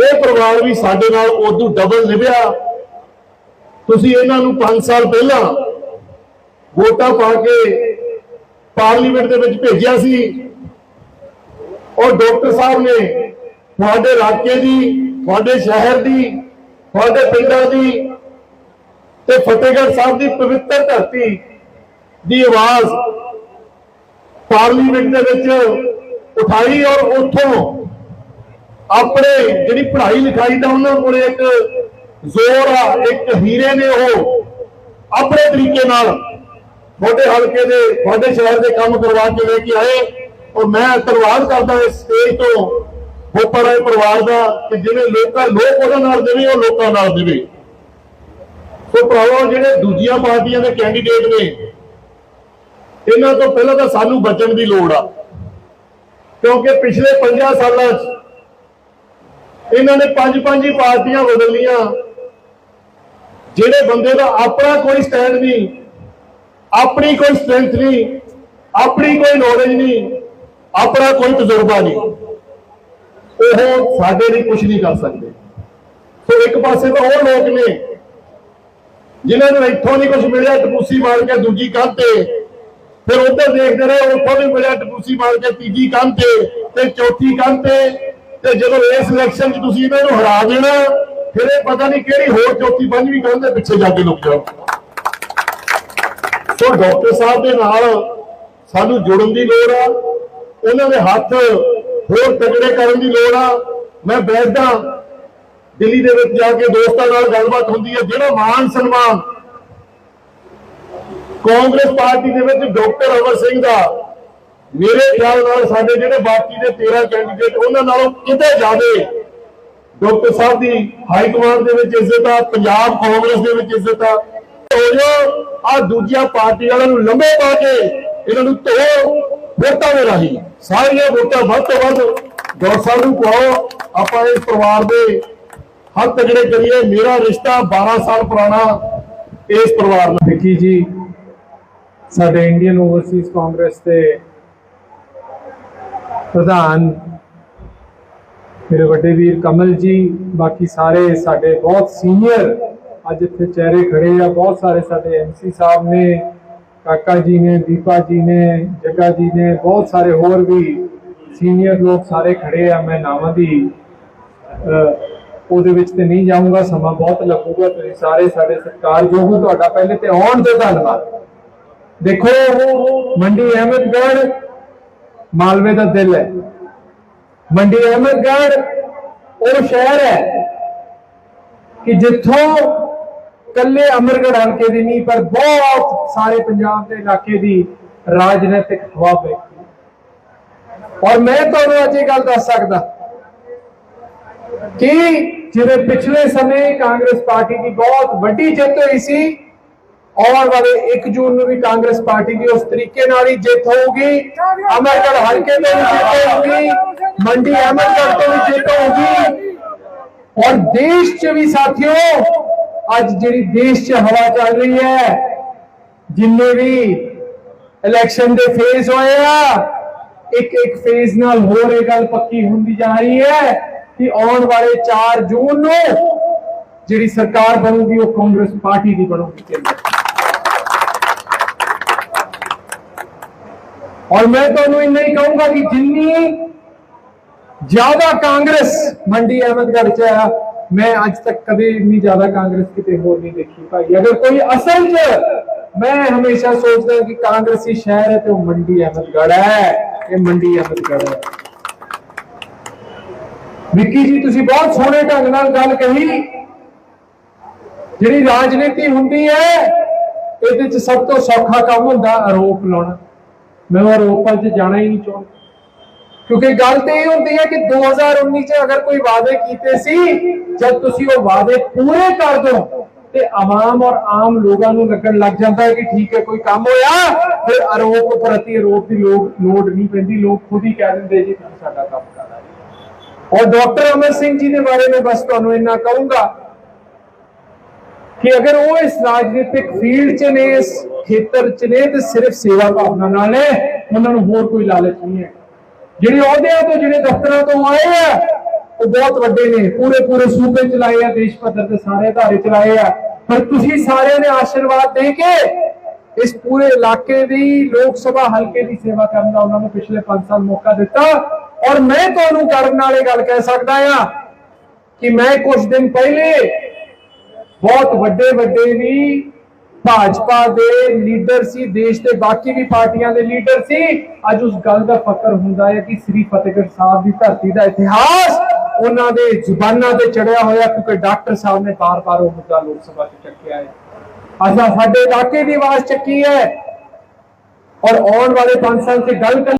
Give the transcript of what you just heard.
ਇਹ ਪਰਿਵਾਰ ਵੀ ਸਾਡੇ ਨਾਲ ਉਦੋਂ ਡਬਲ ਨਿਭਿਆ। ਤੁਸੀਂ ਇਹਨਾਂ ਨੂੰ 5 ਸਾਲ ਪਹਿਲਾਂ ਵੋਟਾਂ ਪਾ ਕੇ ਪਾਰਲੀਮੈਂਟ ਦੇ ਵਿੱਚ ਭੇਜਿਆ ਸੀ। ਔਰ ਡਾਕਟਰ ਸਾਹਿਬ ਨੇ ਤੁਹਾਡੇ ਇਲਾਕੇ ਦੀ, ਤੁਹਾਡੇ ਸ਼ਹਿਰ ਦੀ, ਤੁਹਾਡੇ ਪਿੰਡਾਂ ਦੀ ਤੇ ਫਤਿਹਗੜ੍ਹ ਸਾਹਿਬ ਦੀ ਪਵਿੱਤਰ ਧਰਤੀ ਦੀ ਆਵਾਜ਼ ਪਾਰਲੀਮੈਂਟ ਦੇ ਵਿੱਚ ਉਠਾਈ ਔਰ ਉੱਥੋਂ ਆਪਣੇ ਜਿਹੜੀ ਪੜ੍ਹਾਈ ਲਿਖਾਈ ਦਾ ਉਹਨਾਂ ਕੋਲ ਇੱਕ ਜ਼ੋਰ ਆ, ਇੱਕ ਹੀਰੇ ਨੇ ਉਹ ਆਪਣੇ ਤਰੀਕੇ ਨਾਲ ਤੁਹਾਡੇ ਹਲਕੇ ਦੇ, ਤੁਹਾਡੇ ਸ਼ਹਿਰ ਦੇ ਕੰਮ ਕਰਵਾ ਕੇ ਲੈ ਕੇ ਆਏ। ਔਰ ਮੈਂ ਧੰਨਵਾਦ ਕਰਦਾ ਇਸ ਸਟੇਜ ਤੋਂ ਹੋਪਰ ਆਏ ਪਰਿਵਾਰ ਦਾ ਕਿ ਜਿਹੜੇ ਲੋਕਾਂ, ਲੋਕ ਉਹਨਾਂ ਨਾਲ ਦੇਵੇ ਉਹ ਲੋਕਾਂ ਨਾਲ ਦੇਵੇ ਸੋ ਭਰਾਵੋ, ਜਿਹੜੇ ਦੂਜੀਆਂ ਪਾਰਟੀਆਂ ਦੇ ਕੈਂਡੀਡੇਟ ਨੇ, ਇਹਨਾਂ ਤੋਂ ਪਹਿਲਾਂ ਤਾਂ ਸਾਨੂੰ ਬਚਣ ਦੀ ਲੋੜ ਆ। ਕਿਉਂਕਿ ਪਿਛਲੇ 50 ਸਾਲਾਂ 'ਚ ਇਹਨਾਂ ਨੇ ਪੰਜ ਪੰਜ ਹੀ ਪਾਰਟੀਆਂ ਬਦਲੀਆਂ। ਜਿਹੜੇ ਬੰਦੇ ਦਾ ਆਪਣਾ ਕੋਈ ਸਟੈਂਡ ਨਹੀਂ, ਆਪਣੀ ਕੋਈ ਸਟਰੈਂਥ ਨਹੀਂ, ਆਪਣੀ ਕੋਈ ਨੌਲੇਜ ਨਹੀਂ, ਆਪਣਾ ਕੋਈ ਤਜਰਬਾ ਨਹੀਂ। ਉਹ ਸਾਡੇ ਲਈ ਕੁਝ ਨਹੀਂ ਕਰ ਸਕਦੇ। ਸੋ ਇੱਕ ਪਾਸੇ ਤਾਂ ਉਹ ਲੋਕ ਨੇ, ਜਿਨ੍ਹਾਂ ਨੂੰ ਇੱਥੋਂ ਨਹੀਂ ਕੁਝ ਮਿਲਿਆ, ਟਪੂਸੀ ਮਾਰ ਕੇ ਦੂਜੀ ਕੰਧ ਤੇ, ਫਿਰ ਉੱਧਰ ਦੇਖਦੇ ਰਹੇ, ਉੱਥੋਂ ਵੀ ਮਿਲਿਆ ਟਪੂਸੀ ਮਾਰ ਕੇ ਤੀਜੀ ਕੰਧ ਤੇ ਤੇ ਚੌਥੀ ਕੰਧ ਤੇ। ਤੇ ਜਦੋਂ ਇਸ ਇਲੈਕਸ਼ਨ 'ਚ ਤੁਸੀਂ ਇਹਨਾਂ ਨੂੰ ਹਰਾ ਦੇਣਾ, ਫਿਰ ਇਹ ਪਤਾ ਨਹੀਂ ਕਿਹੜੀ ਹੋਰ ਚੌਥੀ ਪੰਜਵੀਂ ਕੰਧ ਦੇ ਪਿੱਛੇ ਜਾ ਕੇ ਲੁਕ ਜਾਓ। ਸੋ ਡਾਕਟਰ ਸਾਹਿਬ ਦੇ ਨਾਲ ਸਾਨੂੰ ਜੁੜਨ ਦੀ ਲੋੜ ਆ ਉਹਨਾਂ ਦੇ ਹੱਥ ਹੋਰ ਤਗੜੇ ਕਰਨ ਦੀ ਲੋੜ ਆ। ਮੈਂ ਬੈਠਦਾ, ਦਿੱਲੀ ਦੇ ਵਿੱਚ ਜਾ ਕੇ ਦੋਸਤਾਂ ਨਾਲ ਗੱਲਬਾਤ ਹੁੰਦੀ ਹੈ, ਜਿਹੜਾ ਮਾਨ ਸਨਮਾਨ ਕਾਂਗਰਸ ਪਾਰਟੀ ਦੇ ਵਿੱਚ ਡਾਕਟਰ ਅਮਰ ਸਿੰਘ ਦਾ ਮੇਰੇ ਖਿਆਲ ਨਾਲ ਸਾਡੇ ਜਿਹੜੇ ਬਾਕੀ ਦੇ 13 ਕੈਂਡੀਡੇਟ ਉਹਨਾਂ ਨਾਲੋਂ ਕਿਤੇ ਜ਼ਿਆਦੇ ਡਾਕਟਰ ਸਾਹਿਬ ਦੀ ਹਾਈ ਕਮਾਂਡ ਦੇ ਵਿੱਚ ਇੱਜ਼ਤ ਆ, ਪੰਜਾਬ ਕਾਂਗਰਸ ਦੇ ਵਿੱਚ ਇੱਜ਼ਤ ਆ। ਹੋ ਆ ਦੂਜੀਆਂ ਪਾਰਟੀ ਵਾਲਿਆਂ ਨੂੰ ਲੰਬੇ ਪਾ ਕੇ ਇਹਨਾਂ ਨੂੰ ਧੋ ਵੋਟਾਂ ਦੇ ਰਾਹੀਂ। ਸਾਰੀਆਂ ਵੋਟਾਂ ਵੱਧ ਤੋਂ ਵੱਧ ਡਾਕਟਰ ਸਾਹਿਬ ਨੂੰ ਪਾਓ ਆਪਾਂ ਇਸ ਪਰਿਵਾਰ ਦੇ ਹੱਥ ਤਗੜੇ ਕਰੀਏ। ਮੇਰਾ ਰਿਸ਼ਤਾ 12 ਸਾਲ ਪੁਰਾਣਾ ਇਸ ਪਰਿਵਾਰ ਨਾਲ। ਵਿੱਕੀ ਜੀ, ਸਾਡੇ ਇੰਡੀਅਨ ਓਵਰਸੀਜ਼ ਕਾਂਗਰਸ ਦੇ ਪ੍ਰਧਾਨ ਮੇਰੇ ਵੱਡੇ ਵੀਰ ਕਮਲ ਜੀ ਬਾਕੀ ਸਾਰੇ ਸਾਡੇ ਬਹੁਤ ਸੀਨੀਅਰ ਅੱਜ ਇੱਥੇ ਚਿਹਰੇ ਖੜੇ ਆ ਬਹੁਤ ਸਾਰੇ ਸਾਡੇ ਐਮਸੀ ਸਾਹਿਬ ਨੇ ਕਾਕਾ ਜੀ ਨੇ ਦੀਪਾ ਜੀ ਨੇ ਜੱਗਾ ਜੀ ਨੇ ਬਹੁਤ ਸਾਰੇ ਹੋਰ ਵੀ ਸੀਨੀਅਰ ਲੋਕ ਸਾਰੇ ਖੜੇ ਆ ਮੈਂ ਨਾਵਾਂ ਦੀ ਅਹ, ਉਹਦੇ ਵਿੱਚ ਤੇ ਨਹੀਂ ਜਾਊਂਗਾ ਸਮਾਂ ਬਹੁਤ ਲੱਗੂਗਾ ਤੁਸੀਂ ਸਾਰੇ ਸਾਡੇ ਸਤਿਕਾਰਯੋਗ ਹੋ ਤੁਹਾਡਾ ਪਹਿਲੇ ਤੇ ਆਉਣ ਦੇ ਧੰਨਵਾਦ। ਦੇਖੋ ਮੰਡੀ ਅਹਿਮਦਗੜ੍ਹ ਮਾਲਵੇ ਦਾ ਦਿਲ ਹੈ। ਮੰਡੀ ਅਹਿਮਦਗੜ੍ਹ ਉਹ ਸ਼ਹਿਰ ਹੈ ਕਿ ਜਿੱਥੋਂ ਕੱਲੇ ਅਮਰਗੜ੍ਹ ਹਲਕੇ ਦੀ ਨਹੀਂ, ਪਰ ਬਹੁਤ ਸਾਰੇ ਪੰਜਾਬ ਦੇ ਇਲਾਕੇ ਦੀ ਰਾਜਨੀਤਿਕ ਹਵਾ ਬਹਿਤੀ ਔਰ ਮੈਂ ਤੁਹਾਨੂੰ ਅੱਜ ਇਹ ਗੱਲ ਦੱਸ ਸਕਦਾ ਕਿ ਜਿਵੇਂ ਪਿਛਲੇ ਸਮੇਂ ਕਾਂਗਰਸ ਪਾਰਟੀ ਦੀ ਬਹੁਤ ਵੱਡੀ ਜਿੱਤ ਹੋਈ ਸੀ ਆਉਣ ਵਾਲੇ 1 ਜੂਨ ਨੂੰ ਵੀ ਕਾਂਗਰਸ ਪਾਰਟੀ ਦੀ ਉਸ ਤਰੀਕੇ ਨਾਲ ਹੀ ਜਿੱਤ ਹੋਊਗੀ। ਅਮਰਗੜ੍ਹ ਹਲਕੇ ਤੋਂ ਵੀ ਜਿੱਤ ਹੋਊਗੀ। ਮੰਡੀ ਅਮਰਗੜ੍ਹ ਤੋਂ ਵੀ ਜਿੱਤ ਹੋਊਗੀ। ਔਰ ਦੇਸ਼ 'ਚ ਵੀ ਸਾਥੀਓ, ਅੱਜ ਜਿਹੜੀ ਦੇਸ਼ 'ਚ ਹਵਾ ਚੱਲ ਰਹੀ ਹੈ, ਜਿੰਨੇ ਵੀ ਇਲੈਕਸ਼ਨ ਦੇ ਫੇਜ਼ ਹੋਏ ਆ ਇੱਕ ਇੱਕ ਫੇਜ਼ ਨਾਲ ਹੋਰ ਇਹ ਗੱਲ ਪੱਕੀ ਹੁੰਦੀ ਜਾ ਰਹੀ ਹੈ ਕਿ ਆਉਣ ਵਾਲੇ 4 ਜੂਨ ਨੂੰ ਜਿਹੜੀ ਸਰਕਾਰ ਬਣੂਗੀ, ਉਹ ਕਾਂਗਰਸ ਪਾਰਟੀ ਦੀ ਬਣੂਗੀ ਕੇਂਦਰ 'ਚ। ਔਰ ਮੈਂ ਤੁਹਾਨੂੰ ਇੰਨਾ ਹੀ ਕਹੂੰਗਾ ਕਿ ਜਿੰਨੀ ਜ਼ਿਆਦਾ ਕਾਂਗਰਸ ਮੰਡੀ ਅਹਿਮਦਗੜ੍ਹ ਚ ਆ, ਮੈਂ ਅੱਜ ਤੱਕ ਕਦੇ ਇੰਨੀ ਜ਼ਿਆਦਾ ਕਾਂਗਰਸ ਕਿਤੇ ਹੋਰ ਨਹੀਂ ਦੇਖੀ ਭਾਈ। ਅਗਰ ਕੋਈ ਅਸਲ ਚ ਮੈਂ ਹਮੇਸ਼ਾ ਸੋਚਦਾ ਕਿ ਕਾਂਗਰਸੀ ਸ਼ਹਿਰ ਹੈ ਤੇ ਉਹ ਮੰਡੀ ਅਹਿਮਦਗੜ੍ਹ ਹੈ, ਇਹ ਮੰਡੀ ਅਹਿਮਦਗੜ੍ਹ ਹੈ। ਵਿੱਕੀ ਜੀ, ਤੁਸੀਂ ਬਹੁਤ ਸੋਹਣੇ ਢੰਗ ਨਾਲ ਗੱਲ ਕਹੀ। ਜਿਹੜੀ ਰਾਜਨੀਤੀ ਹੁੰਦੀ ਹੈ, ਇਹਦੇ ਚ ਸਭ ਤੋਂ ਸੌਖਾ ਕੰਮ ਹੁੰਦਾ ਆਰੋਪ ਲਾਉਣਾ। ਮੈਂ ਉਹ ਆਰੋਪਾਂ 'ਚ ਜਾਣਾ ਹੀ ਨਹੀਂ ਚਾਹੁੰਦਾ। ਕਿਉਂਕਿ ਗੱਲ ਤੇ ਇਹ ਹੁੰਦੀ ਹੈ ਕਿ 2019 ਚ ਅਗਰ ਕੋਈ ਵਾਅਦੇ ਕੀਤੇ ਸੀ, ਜਦ ਤੁਸੀਂ ਉਹ ਵਾਅਦੇ ਪੂਰੇ ਕਰ ਦਿਓ ਤੇ ਆਵਾਮ ਔਰ ਆਮ ਲੋਕਾਂ ਨੂੰ ਲੱਗਣ ਲੱਗ ਜਾਂਦਾ ਹੈ ਕਿ ਠੀਕ ਹੈ, ਕੋਈ ਕੰਮ ਹੋਇਆ, ਫਿਰ ਆਰੋਪ ਪ੍ਰਤੀ ਆਰੋਪ ਦੀ ਲੋਕ ਲੋੜ ਨਹੀਂ ਪੈਂਦੀ, ਲੋਕ ਖੁਦ ਹੀ ਕਹਿ ਦਿੰਦੇ ਜੀ, ਸਾਡਾ ਕੰਮ ਕਰਦਾ ਔਰ ਡਾਕਟਰ ਅਮਰ ਸਿੰਘ ਜੀ ਦੇ ਬਾਰੇ ਮੈਂ ਬਸ ਤੁਹਾਨੂੰ ਇੰਨਾ ਕਹੂੰਗਾ ਕਿ ਅਗਰ ਉਹ ਇਸ ਰਾਜਨੀਤਿਕ ਫੀਲਡ 'ਚ ਨੇ, ਇਸ ਖੇਤਰ 'ਚ ਨੇ, ਤੇ ਸਿਰਫ ਸੇਵਾ ਭਾਵਨਾ ਨਾਲ ਨੇ ਉਹਨਾਂ ਨੂੰ ਹੋਰ ਕੋਈ ਲਾਲਚ ਨਹੀਂ ਹੈ। ਜਿਹੜੇ ਅਹੁਦਿਆਂ ਤੋਂ, ਜਿਹੜੇ ਦਫ਼ਤਰਾਂ ਤੋਂ ਆਏ ਆ, ਉਹ ਬਹੁਤ ਵੱਡੇ ਨੇ। ਪੂਰੇ ਪੂਰੇ ਸੂਬੇ ਚਲਾਏ ਆ, ਦੇਸ਼ ਪੱਧਰ ਤੇ ਸਾਰੇ ਅਧਾਰੇ ਚਲਾਏ ਆ। ਪਰ ਤੁਸੀਂ ਸਾਰਿਆਂ ਨੇ ਆਸ਼ੀਰਵਾਦ ਦੇ ਕੇ ਇਸ ਪੂਰੇ ਇਲਾਕੇ ਦੀ, ਲੋਕ ਸਭਾ ਹਲਕੇ ਦੀ ਸੇਵਾ ਕਰਨ ਦਾ ਉਹਨਾਂ ਨੂੰ ਪਿਛਲੇ 5 ਸਾਲ ਮੌਕਾ ਦਿੱਤਾ। ਔਰ ਮੈਂ ਤੁਹਾਨੂੰ ਕਰਨ ਵਾਲੇ ਗੱਲ ਕਹਿ ਸਕਦਾ ਆ ਕਿ ਮੈਂ ਕੁਝ ਦਿਨ ਪਹਿਲੇ ਬਹੁਤ ਵੱਡੇ ਵੱਡੇ ਵੀ ਭਾਜਪਾ ਦੇ ਲੀਡਰ ਸੀ, ਦੇਸ਼ ਦੇ ਬਾਕੀ ਵੀ ਪਾਰਟੀਆਂ ਦੇ ਲੀਡਰ ਸੀ। ਅੱਜ ਉਸ ਗੱਲ ਦਾ ਫਖਰ ਹੁੰਦਾ ਹੈ ਕਿ ਸ੍ਰੀ ਫਤਿਹਗੜ੍ਹ ਸਾਹਿਬ ਦੀ ਧਰਤੀ ਦਾ ਇਤਿਹਾਸ ਉਹਨਾਂ ਦੇ ਜ਼ੁਬਾਨਾਂ ਤੇ ਚੜਿਆ ਹੋਇਆ, ਕਿਉਂਕਿ ਡਾਕਟਰ ਸਾਹਿਬ ਨੇ ਬਾਰ-ਬਾਰ ਉਹ ਮੁੱਦਾ ਲੋਕ ਸਭਾ 'ਚ ਚੱਕਿਆ ਹੈ। ਅੱਜ ਸਾਡੇ ਇਲਾਕੇ ਦੀ ਆਵਾਜ਼ ਚੱਕੀ ਹੈ। ਔਰ ਆਉਣ ਵਾਲੇ 5 ਸਾਲ 'ਚ ਗੱਲ ਕਰ